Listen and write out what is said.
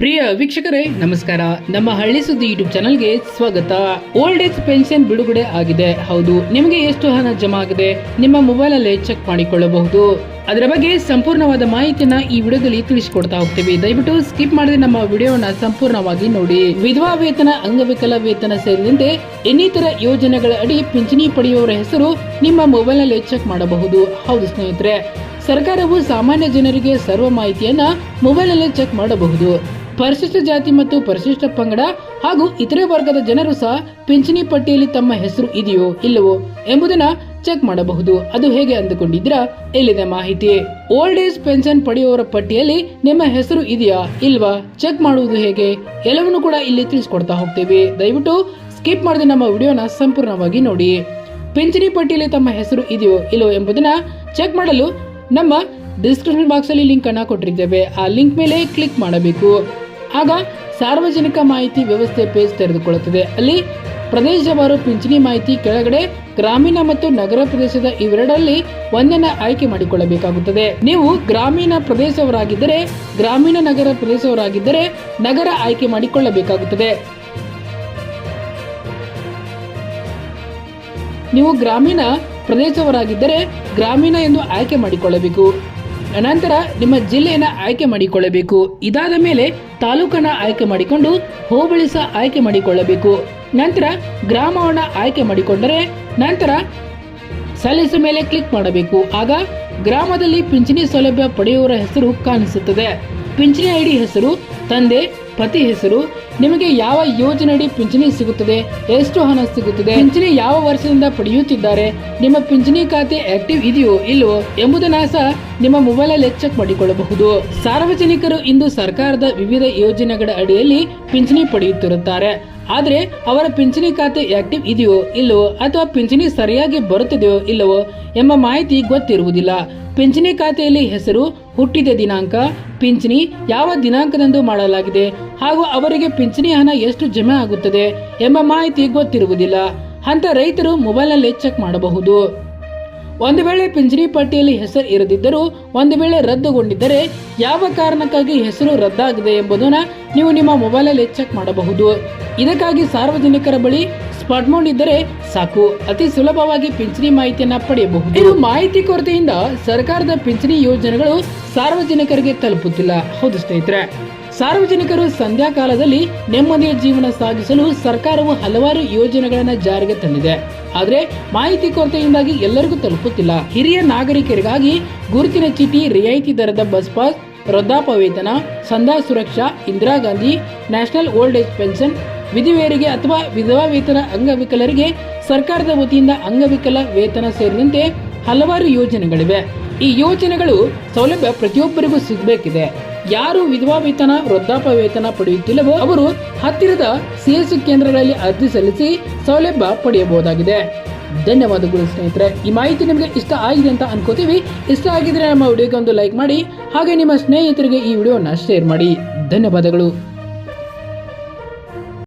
ಪ್ರಿಯ ವೀಕ್ಷಕರೇ, ನಮಸ್ಕಾರ. ನಮ್ಮ ಹಳ್ಳಿ ಸುದ್ದಿ ಯೂಟ್ಯೂಬ್ ಚಾನಲ್ಗೆ ಸ್ವಾಗತ. ಓಲ್ಡ್ ಏಜ್ ಪೆನ್ಷನ್ ಬಿಡುಗಡೆ ಆಗಿದೆ. ಹೌದು, ನಿಮಗೆ ಎಷ್ಟು ಹಣ ಜಮಾ ಆಗಿದೆ? ನಿಮ್ಮ ಮೊಬೈಲ್ ಅಲ್ಲೇ ಚೆಕ್ ಮಾಡಿಕೊಳ್ಳಬಹುದು. ಅದರ ಬಗ್ಗೆ ಸಂಪೂರ್ಣವಾದ ಮಾಹಿತಿಯನ್ನ ಈ ವಿಡಿಯೋದಲ್ಲಿ ತಿಳಿಸಿಕೊಡ್ತಾ ಹೋಗ್ತೀವಿ. ದಯವಿಟ್ಟು ಸ್ಕಿಪ್ ಮಾಡದೆ ನಮ್ಮ ವಿಡಿಯೋವನ್ನ ಸಂಪೂರ್ಣವಾಗಿ ನೋಡಿ. ವಿಧವಾ ವೇತನ, ಅಂಗವಿಕಲ ವೇತನ ಸೇರಿದಂತೆ ಇನ್ನಿತರ ಯೋಜನೆಗಳ ಅಡಿ ಪಿಂಚಣಿ ಪಡೆಯುವವರ ಹೆಸರು ನಿಮ್ಮ ಮೊಬೈಲ್ನಲ್ಲಿ ಚೆಕ್ ಮಾಡಬಹುದು. ಹೌದು ಸ್ನೇಹಿತರೆ, ಸರ್ಕಾರವು ಸಾಮಾನ್ಯ ಜನರಿಗೆ ಸರ್ವ ಮಾಹಿತಿಯನ್ನ ಮೊಬೈಲ್ನಲ್ಲಿ ಚೆಕ್ ಮಾಡಬಹುದು. ಪರಿಶಿಷ್ಟ ಜಾತಿ ಮತ್ತು ಪರಿಶಿಷ್ಟ ಪಂಗಡ ಹಾಗೂ ಇತರೆ ವರ್ಗದ ಜನರು ಸಹ ಪಿಂಚಣಿ ಪಟ್ಟಿಯಲ್ಲಿ ತಮ್ಮ ಹೆಸರು ಇದೆಯೋ ಇಲ್ಲವೋ ಎಂಬುದನ್ನ ಚೆಕ್ ಮಾಡಬಹುದು. ಅದು ಹೇಗೆ ಅಂದುಕೊಂಡಿದ್ದೀರಾ? ಇಲ್ಲಿದೆ ಮಾಹಿತಿ. ಓಲ್ಡ್ ಏಜ್ ಪೆನ್ಷನ್ ಪಡೆಯುವವರ ಪಟ್ಟಿಯಲ್ಲಿ ನಿಮ್ಮ ಹೆಸರು ಇದೆಯಾ ಇಲ್ವಾ? ಚೆಕ್ ಮಾಡುವುದು ಹೇಗೆ? ಎಲ್ಲವನ್ನು ಕೂಡ ಇಲ್ಲಿ ತಿಳಿಸ್ಕೊಡ್ತಾ ಹೋಗ್ತೇವೆ. ದಯವಿಟ್ಟು ಸ್ಕಿಪ್ ಮಾಡದೆ ನಮ್ಮ ವಿಡಿಯೋನ ಸಂಪೂರ್ಣವಾಗಿ ನೋಡಿ. ಪಿಂಚಣಿ ಪಟ್ಟಿಯಲ್ಲಿ ತಮ್ಮ ಹೆಸರು ಇದೆಯೋ ಇಲ್ಲವೋ ಎಂಬುದನ್ನ ಚೆಕ್ ಮಾಡಲು ನಮ್ಮ ಡಿಸ್ಕ್ರಿಪ್ಷನ್ ಬಾಕ್ಸ್ ಅಲ್ಲಿ ಲಿಂಕ್ ಅನ್ನ ಕೊಟ್ಟಿರ್ತೇವೆ. ಆ ಲಿಂಕ್ ಮೇಲೆ ಕ್ಲಿಕ್ ಮಾಡಬೇಕು. ಆಗ ಸಾರ್ವಜನಿಕ ಮಾಹಿತಿ ವ್ಯವಸ್ಥೆ ಪೇಜ್ ತೆರೆದುಕೊಳ್ಳುತ್ತದೆ. ಅಲ್ಲಿ ಪ್ರದೇಶವಾರು ಪಿಂಚಣಿ ಮಾಹಿತಿ, ಕೆಳಗಡೆ ಗ್ರಾಮೀಣ ಮತ್ತು ನಗರ ಪ್ರದೇಶದ ಇವೆರಡರಲ್ಲಿ ಒಂದನ್ನ ಆಯ್ಕೆ ಮಾಡಿಕೊಳ್ಳಬೇಕಾಗುತ್ತದೆ. ನೀವು ಗ್ರಾಮೀಣ ಪ್ರದೇಶವರಾಗಿದ್ದರೆ, ಗ್ರಾಮೀಣ ನಗರ ಪ್ರದೇಶವರಾಗಿದ್ದರೆ ನಗರ ಆಯ್ಕೆ ಮಾಡಿಕೊಳ್ಳಬೇಕಾಗುತ್ತದೆ. ನೀವು ಗ್ರಾಮೀಣ ಪ್ರದೇಶವರಾಗಿದ್ದರೆ ಗ್ರಾಮೀಣ ಎಂದು ಆಯ್ಕೆ ಮಾಡಿಕೊಳ್ಳಬೇಕು. ನಂತರ ನಿಮ್ಮ ಜಿಲ್ಲೆಯನ್ನು ಆಯ್ಕೆ ಮಾಡಿಕೊಳ್ಳಬೇಕು. ಇದಾದ ಮೇಲೆ ತಾಲೂಕನ್ನ ಆಯ್ಕೆ ಮಾಡಿಕೊಂಡು ಹೋಬಳಿ ಆಯ್ಕೆ ಮಾಡಿಕೊಳ್ಳಬೇಕು. ನಂತರ ಗ್ರಾಮವನ್ನು ಆಯ್ಕೆ ಮಾಡಿಕೊಂಡರೆ ನಂತರ ಸಲ್ಲಿಸು ಮೇಲೆ ಕ್ಲಿಕ್ ಮಾಡಬೇಕು. ಆಗ ಗ್ರಾಮದಲ್ಲಿ ಪಿಂಚಣಿ ಸೌಲಭ್ಯ ಪಡೆಯುವವರ ಹೆಸರು ಕಾಣಿಸುತ್ತದೆ. ಪಿಂಚಣಿ ಐಡಿ ಹೆಸರು, ತಂದೆ ಪತಿ ಹೆಸರು, ನಿಮಗೆ ಯಾವ ಯೋಜನೆಯಡಿ ಪಿಂಚಣಿ ಸಿಗುತ್ತದೆ, ಎಷ್ಟು ಹಣ ಸಿಗುತ್ತದೆ, ಪಿಂಚಣಿ ಯಾವ ವರ್ಷದಿಂದ ಪಡೆಯುತ್ತಿದ್ದಾರೆ, ನಿಮ್ಮ ಪಿಂಚಣಿ ಖಾತೆ ಆಕ್ಟಿವ್ ಇದೆಯೋ ಇಲ್ಲವೋ ಎಂಬುದನ್ನ ಸಹ ನಿಮ್ಮ ಮೊಬೈಲ್ ಅಲ್ಲಿ ಚೆಕ್ ಮಾಡಿಕೊಳ್ಳಬಹುದು. ಸಾರ್ವಜನಿಕರು ಇಂದು ಸರ್ಕಾರದ ವಿವಿಧ ಯೋಜನೆಗಳ ಅಡಿಯಲ್ಲಿ ಪಿಂಚಣಿ ಪಡೆಯುತ್ತಿರುತ್ತಾರೆ. ಆದ್ರೆ ಅವರ ಪಿಂಚಣಿ ಖಾತೆ ಆಕ್ಟಿವ್ ಇದೆಯೋ ಇಲ್ಲವೋ ಅಥವಾ ಪಿಂಚಣಿ ಸರಿಯಾಗಿ ಬರುತ್ತಿದೆಯೋ ಇಲ್ಲವೋ ಎಂಬ ಮಾಹಿತಿ ಗೊತ್ತಿರುವುದಿಲ್ಲ. ಪಿಂಚಣಿ ಖಾತೆಯಲ್ಲಿ ಹೆಸರು, ಹುಟ್ಟಿದ ದಿನಾಂಕ, ಪಿಂಚಣಿ ಯಾವ ದಿನಾಂಕದಂದು ಮಾಡಲಾಗಿದೆ ಹಾಗೂ ಅವರಿಗೆ ಪಿಂಚಣಿ ಹಣ ಎಷ್ಟು ಜಮೆ ಆಗುತ್ತದೆ ಎಂಬ ಮಾಹಿತಿ ಗೊತ್ತಿರುವುದಿಲ್ಲ. ಅಂತ ರೈತರು ಮೊಬೈಲ್ನಲ್ಲಿ ಚೆಕ್ ಮಾಡಬಹುದು. ಒಂದು ವೇಳೆ ಪಿಂಚಣಿ ಪಟ್ಟಿಯಲ್ಲಿ ಹೆಸರು ಇರದಿದ್ದರೂ ಒಂದು ವೇಳೆ ರದ್ದುಗೊಂಡಿದ್ದರೆ ಯಾವ ಕಾರಣಕ್ಕಾಗಿ ಹೆಸರು ರದ್ದಾಗಿದೆ ಎಂಬುದನ್ನು ನೀವು ನಿಮ್ಮ ಮೊಬೈಲಲ್ಲಿ ಚೆಕ್ ಮಾಡಬಹುದು. ಇದಕ್ಕಾಗಿ ಸಾರ್ವಜನಿಕರ ಬಳಿ ಸ್ಮಾರ್ಟ್ ಇದ್ದರೆ ಸಾಕು. ಅತಿ ಸುಲಭವಾಗಿ ಪಿಂಚಣಿ ಮಾಹಿತಿಯನ್ನ ಪಡೆಯಬಹುದು. ಇದು ಮಾಹಿತಿ ಕೊರತೆಯಿಂದ ಸರ್ಕಾರದ ಪಿಂಚಣಿ ಯೋಜನೆಗಳು ಸಾರ್ವಜನಿಕರಿಗೆ ತಲುಪುತ್ತಿಲ್ಲ. ಹೌದು ಸ್ನೇಹಿತರೆ, ಸಾರ್ವಜನಿಕರು ಸಂಧ್ಯಾ ಕಾಲದಲ್ಲಿ ನೆಮ್ಮದಿಯ ಜೀವನ ಸಾಗಿಸಲು ಸರ್ಕಾರವು ಹಲವಾರು ಯೋಜನೆಗಳನ್ನು ಜಾರಿಗೆ ತಂದಿದೆ. ಆದರೆ ಮಾಹಿತಿ ಕೊರತೆಯಿಂದಾಗಿ ಎಲ್ಲರಿಗೂ ತಲುಪುತ್ತಿಲ್ಲ. ಹಿರಿಯ ನಾಗರಿಕರಿಗಾಗಿ ಗುರುತಿನ ಚೀಟಿ, ರಿಯಾಯಿತಿ ದರದ ಬಸ್ ಪಾಸ್ ವೃದ್ಧಾಪ ವೇತನ Sandhya Suraksha, Indira Gandhi, national old age pension ವಿಧಿವೇರಿಗೆ ಅಥವಾ ವಿಧವಾ ವೇತನ ಅಂಗವಿಕಲರಿಗೆ ಸರ್ಕಾರದ ವತಿಯಿಂದ ಅಂಗವಿಕಲ ವೇತನ ಸೇರಿದಂತೆ ಹಲವಾರು ಯೋಜನೆಗಳಿವೆ. ಈ ಯೋಜನೆಗಳು ಸೌಲಭ್ಯ ಪ್ರತಿಯೊಬ್ಬರಿಗೂ ಸಿಗಬೇಕಿದೆ. ಯಾರು ವಿಧವಾ ವೇತನ ವೃದ್ಧಾಪ ವೇತನ ಪಡೆಯುತ್ತಿಲ್ಲವೋ ಅವರು ಹತ್ತಿರದ ಸಿಎಸ್ಸಿ ಕೇಂದ್ರಗಳಲ್ಲಿ ಅರ್ಜಿ ಸಲ್ಲಿಸಿ ಸೌಲಭ್ಯ ಪಡೆಯಬಹುದಾಗಿದೆ. ಧನ್ಯವಾದಗಳು ಸ್ನೇಹಿತರೆ. ಈ ಮಾಹಿತಿ ನಿಮಗೆ ಇಷ್ಟ ಆಗಿದೆ ಅಂತ ಅನ್ಕೋತೀವಿ. ಇಷ್ಟ ಆಗಿದ್ರೆ ನಮ್ಮ ವಿಡಿಯೋಗೆ ಒಂದು ಲೈಕ್ ಮಾಡಿ, ಹಾಗೆ ನಿಮ್ಮ ಸ್ನೇಹಿತರಿಗೆ ಈ ವಿಡಿಯೋನ ಶೇರ್ ಮಾಡಿ. ಧನ್ಯವಾದಗಳು.